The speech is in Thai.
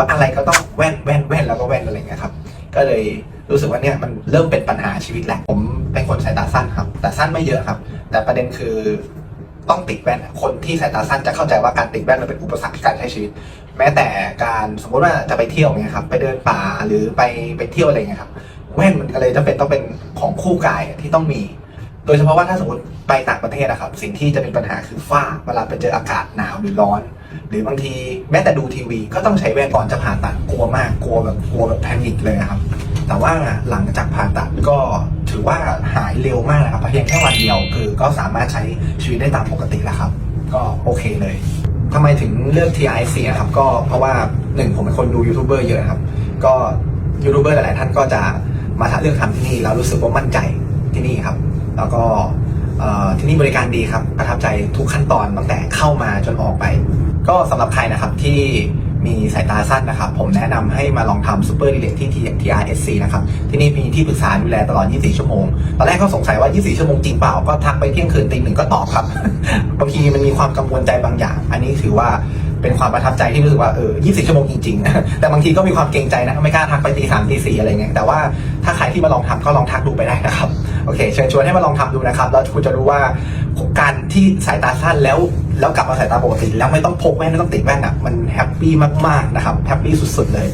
ว่าอะไรก็ต้องแว่นแว่นแว่นแล้วก็แว่นอะไรเงี้ยครับ ก็เลยรู้สึกว่าเนี่ยมันเริ่มเป็นปัญหาชีวิตแหละ ผมเป็นคนสายตาสั้นครับ แต่สั้นไม่เยอะครับ แต่ประเด็นคือต้องติดแว่น คนที่สายตาสั้นจะเข้าใจว่าการติดแว่นมันเป็นอุปสรรคในการใช้ชีวิต แม้แต่การสมมติว่าจะไปเที่ยวเนี่ยครับ ไปเดินป่าหรือไปไปเที่ยวอะไรเงี้ยครับ แว่นมันอะไรจะเป็นต้องเป็นของคู่กายที่ต้องมี โดยเฉพาะว่าถ้าสมมติไปต่างประเทศนะครับ สิ่งที่จะเป็นปัญหาคือฝ้า เวลาไปเจออากาศหนาวหรือร้อน หรือบางทีแม้แต่ดูทีวี ก็ต้องใช้แว่นก่อนจะผ่าตัดกลัวมากกลัวแบบกลัวแบบแพนิคเลยครับ แต่ว่าหลังจากผ่าตัดก็ถือว่าหายเร็วมากนะครับเพียงแค่วันเดียวคือก็สามารถใช้ชีวิตได้ตามปกติแล้วครับ ก็โอเคเลยทำไมถึงเลือก TIC อะครับ ก็เพราะว่าหนึ่งผมเป็นคนดูยูทูบเบอร์เยอะครับ ก็ยูทูบเบอร์หลาย ๆ ท่านก็จะมาทักเลือกทำที่นี่แล้วรู้สึกว่ามั่นใจที่นี่ครับ แล้วก็ที่นี่บริการดีครับ ประทับใจทุกขั้นตอนตั้งแต่เข้ามาจนออกไป ก็สำหรับใครนะครับที่มีสายตาสั้นนะครับ ผมแนะนำให้มาลองทำซูเปอร์ดีเลกที่ TRSC นะครับ ที่นี่มีที่ปรึกษาดูแลตลอด 24 ชั่วโมง ตอนแรกก็สงสัยว่า 24 ชั่วโมงจริงเปล่า ก็ทักไปเที่ยงคืนตีหนึ่งก็ตอบครับ บางทีมันมีความกังวลใจบางอย่าง อันนี้ถือว่าเป็นความประทับใจที่รู้สึกว่าเออ 24 ชั่วโมงจริงๆ แต่บางทีก็มีความเกรงใจนะ ไม่กล้าทักไปตีสามตีสี่อะไรเงี้ย แต่ว่าถ้าใครที่มาลองทำก็ลองทักดูไปได้นะครับ โอเค เชิญชวนให้มาลองทำดูนะครับ แล้วคุณจะรู้ว่าการที่สายตาสั้นแล้ว แล้วกลับมาสายตาปกติแล้วไม่ต้องพกแว่นไม่ต้องติดแว่นอะมันแฮปปี้มากๆนะครับแฮปปี้สุดๆเลย